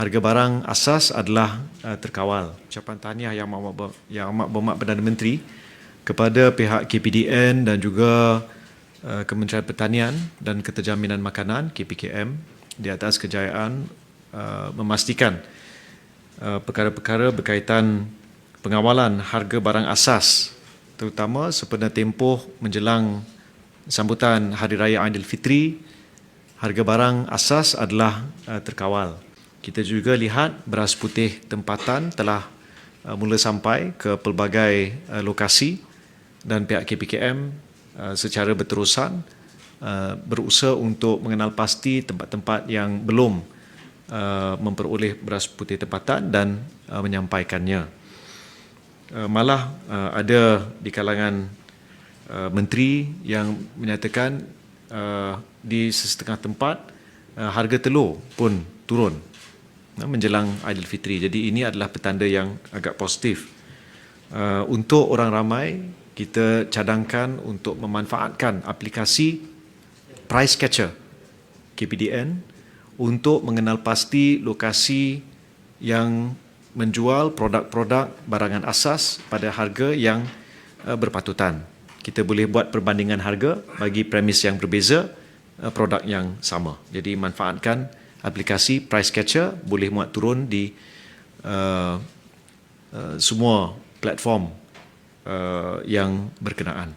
harga barang asas adalah uh, terkawal. Ucapan tahniah yang amat, yang amat berhormat Perdana Menteri kepada pihak KPDN dan juga uh, Kementerian Pertanian dan Keterjaminan Makanan KPKM di atas kejayaan uh, memastikan uh, perkara-perkara berkaitan pengawalan harga barang asas terutama sepenuh tempoh menjelang sambutan Hari Raya Aidilfitri harga barang asas adalah uh, terkawal. Kita juga lihat beras putih tempatan telah uh, mula sampai ke pelbagai uh, lokasi dan pihak KPKM uh, secara berterusan berusaha untuk mengenal pasti tempat-tempat yang belum memperoleh beras putih tempatan dan menyampaikannya. Malah ada di kalangan menteri yang menyatakan di setengah tempat harga telur pun turun menjelang Aidilfitri. Jadi ini adalah petanda yang agak positif. Uh, untuk orang ramai kita cadangkan untuk memanfaatkan aplikasi Price Catcher KPDN untuk mengenal pasti lokasi yang menjual produk-produk barangan asas pada harga yang uh, berpatutan. Kita boleh buat perbandingan harga bagi premis yang berbeza uh, produk yang sama. Jadi manfaatkan aplikasi Price Catcher boleh muat turun di uh, uh, semua platform uh, yang berkenaan.